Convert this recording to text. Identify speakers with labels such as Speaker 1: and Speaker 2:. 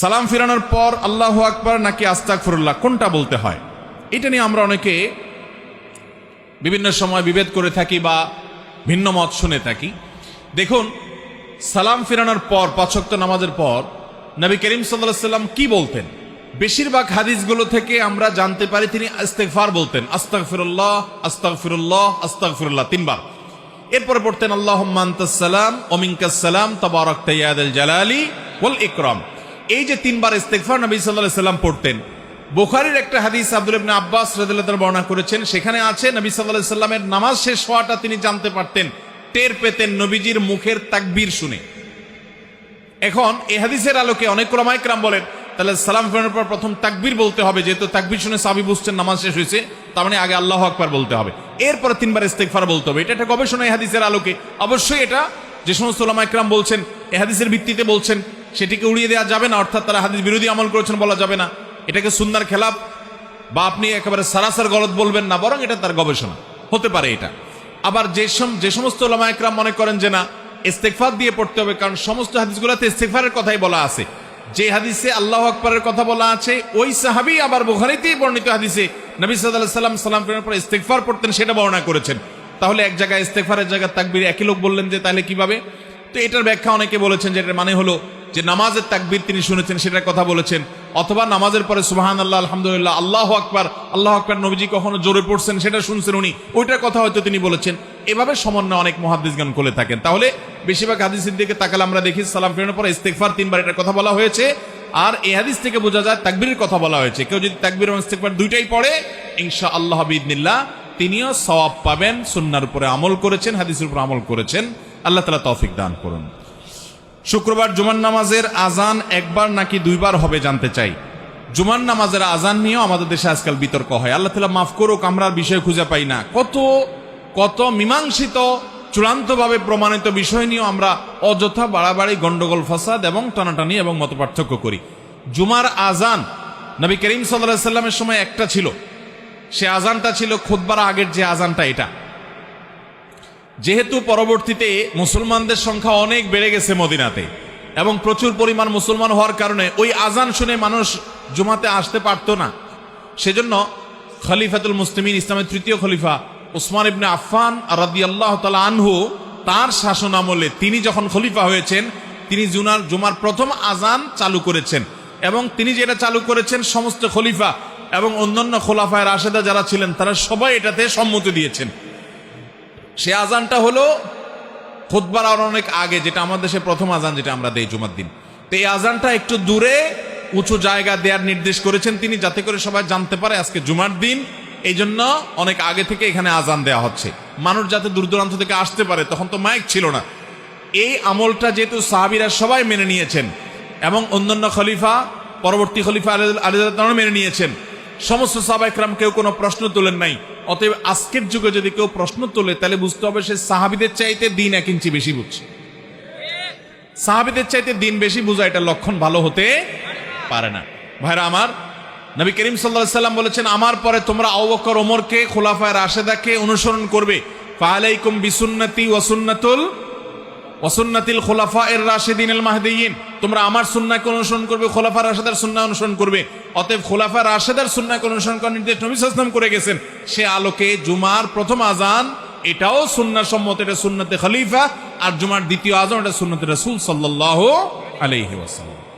Speaker 1: সালাম ফিরানোর পর আল্লাহ আকবার নাকি আস্তাক ফিরুল্লাহ কোনটা বলতে হয়? এটা নিয়ে আমরা অনেকে বিভিন্ন সময় বিভেদ করে থাকি বা ভিন্ন মত শুনে থাকি। দেখুন, সালাম ফিরানোর পর পাঁচক্ত নামাজের পর নবী করিম সাল্লাহ সাল্লাম কি বলতেন? বেশিরভাগ হাদিসগুলো থেকে আমরা জানতে পারি তিনি ইস্তেগফার বলতেন আস্তাক ফিরুল্লাহ আস্তাক ফিরুল্লাহ আস্তাক ফিরুল্লাহ তিনবার। এরপরে পড়তেন আল্লাহ সালাম ওমিনকাসালাম তবারক তৈয়াদ জালালি ওয়াল ইকরাম। এই যে তিনবার ইস্তেগফার নবী সাল্লাহ সাল্লাম পড়তেন, বোখারির একটা হাদিস আব্দুল ইবনে আব্বাস রাদিয়াল্লাহু বর্ণনা করেছেন, সেখানে আছে নবী সাল্লাল্লাহু সাল্লামের নামাজ শেষ হওয়াটা তিনি জানতে পারতেন, টের পেতেন নবীজির মুখের তাকবীর শুনে। এখন এই হাদিসের আলোকে অনেক ক্রমাইকরাম বলেন, তাহলে সালাম ফেরানোর পর প্রথম তাকবীর বলতে হবে, যেহেতু তাকবীর শুনে সাবি বুঝছেন নামাজ শেষ হয়েছে, তার মানে আগে আল্লাহ আকবার বলতে হবে। এরপরে তিনবার ইস্তেগফার বলতে হবে, এটা একটা গবেষণা এই হাদিসের আলোকে। অবশ্যই এটা যে সমস্ত ওলামাইকরাম বলছেন, এই হাদিসের ভিত্তিতে বলছেন সেটিকে উড়িয়ে দেওয়া যাবে না, অর্থাৎ তারা হাদিস বিরোধী আমল করেছেন বলা যাবে না। এটাকে সুন্দর খেলাফ বা আপনি একেবারে সারাসার গলত বলবেন না, বরং এটা তার গবেষণা। হতে পারে এটা। আবার যে যে সমস্ত ওলামা একরাম মনে করেন যে না ইস্তেকফার দিয়ে পড়তে হবে, কারণ সমস্ত হাদিসগুলোতে ইস্তেকফারের কথাই বলা আছে। যে হাদিসে আল্লাহ আকবরের কথা বলা আছে, ওই সাহাবি আবার বুখারিতেই বর্ণিত হাদিসে নবী সাল্লাহ সাল্লাম সালাম ফেরার পর ইস্তেকফার পড়তেন, সেটা বর্ণনা করেছেন। তাহলে এক জায়গায় ইস্তেকফারের জায়গায় তাকবির একই লোক বললেন যে, তাহলে কীভাবে? তো এটার ব্যাখ্যা অনেকে বলেছেন যে এটার মানে হলো যে নামাজের তাকবির তিনি শুনেছেন, সেটার কথা বলেছেন। অথবা নামাজের পরে সুবাহান আল্লাহ আলহামদুলিল্লাহ, আল্লাহ আকবার আল্লাহ আকবার নবীজি কখনো জোরে পড়ছেন, সেটা শুনছেন উনি। ওইটার কথা হয়তো তিনি বলেছেন। এভাবে সমন্বয় অনেক মহাদিসগান করে থাকেন। তাহলে বেশিরভাগ হাদিসের দিকে তাকালে আমরা দেখি, সালাম ফেরানোর পরে ইস্তেকফার তিনবার এটার কথা বলা হয়েছে। আর এই হাদিস থেকে বোঝা যায়, তাকবীরের কথা বলা হয়েছে। কেউ যদি তাকবির এবং ইস্তেকফার দুইটাই পড়ে ইনশা আল্লাহ বিদিনিল্লাহ তিনিও সওয়াব পাবেন, সুন্নার উপরে আমল করেছেন, হাদিসের উপর আমল করেছেন। আল্লাহ তালা তৌফিক দান করুন। শুক্রবার জুমার নামাজের আজান একবার নাকি দুইবার হবে জানতে চাই। জুমার নামাজের আজান নিয়েও আমাদের দেশে আজকাল বিতর্ক হয়। আল্লাহ তালা মাফ করুক, আমরা বিষয় খুঁজে পাই না। কত কত মীমাংসিত, চূড়ান্তভাবে প্রমাণিত বিষয় নিয়েও আমরা অযথা বাড়াবাড়ি, গন্ডগোল, ফাসাদ এবং টানাটানি এবং মত পার্থক্য করি। জুমার আজান নবী করিম সাল্লাহ সাল্লামের সময় একটা ছিল। সে আজানটা ছিল খুদবার আগের যে আজানটা এটা। যেহেতু পরবর্তীতে মুসলমানদের সংখ্যা অনেক বেড়ে গেছে মদিনাতে, এবং প্রচুর পরিমাণ মুসলমান হওয়ার কারণে ওই আজান শুনে মানুষ জুমাতে আসতে পারতো না। সেজন্য খলিফাতুল মুসলিমিন, ইসলামের তৃতীয় খলিফা উসমান ইবনে আফফান রাদি আল্লাহ তালা আনহু, তার শাসন আমলে তিনি যখন খলিফা হয়েছেন, তিনি জুনার, জুমার প্রথম আজান চালু করেছেন। এবং তিনি যেটা চালু করেছেন সমস্ত খলিফা এবং অন্যান্য খোলাফায় রাশেদা যারা ছিলেন, তারা সবাই এটাতে সম্মতি দিয়েছেন। সে আজানটা হলো খুতবার আর অনেক আগে, যেটা আমাদের দেশে প্রথম আজান যেটা আমরা দেই জুমার দিন। তো এই আজানটা একটু দূরে, উঁচু জায়গা দেওয়ার নির্দেশ করেছেন তিনি যাতে করে সবাই জানতে পারে আজকে জুমার দিন। এই জন্য অনেক আগে থেকে এখানে আজান দেওয়া হচ্ছে। মানুষ যাতে দূর দূরান্ত থেকে আসতে পারে, তখন তো মাইক ছিল না। এই আমলটা যেহেতু সাহাবিরা সবাই মেনে নিয়েছেন এবং অন্যান্য খলিফা, পরবর্তী খলিফা আলী মেনে নিয়েছেন। সমস্ত সাহাবাইকরাম কেউ কোনো প্রশ্ন তোলেন নাই। অতএব আজকের যুগে যদি কেউ প্রশ্ন তোলে, তাহলে বুঝতে হবে সে সাহাবিদের চাইতে দিন এক ইঞ্চি বেশি বুঝছে। সাহাবিদের চাইতে দিন বেশি বুঝা এটা লক্ষণ ভালো হতে পারে না। ভাইরা আমার, নবী করিম সাল্লাহ সাল্লাম বলেছেন, আমার পরে তোমরা আউবকর ওমরকে, খোলাফায় রাশেদাকে অনুসরণ করবে। ফালাইকুম বিসুন্নতি ওয়াসুন্নাতুল ওয়াসুন্নাতিল খোলাফা এর রাশেদিন এল মাহদিন তোমরা আমার সুন্নাকে অনুসরণ করবে, খোলাফা রাশেদার সুন্না অনুসরণ করবে। অতএব খোলাফা রাশেদার সুন্নাকে অনুসরণ করার নির্দেশ নবী সাল্লাম করে গেছেন। সে আলোকে জুমার প্রথম আজান এটাও সুন্না সম্মত, এটা সুন্নতে খলিফা, আর জুমার দ্বিতীয় আজান এটা সুন্নতে রাসুল সাল্লাহ আলাইহি ওয়াসাল্লাম।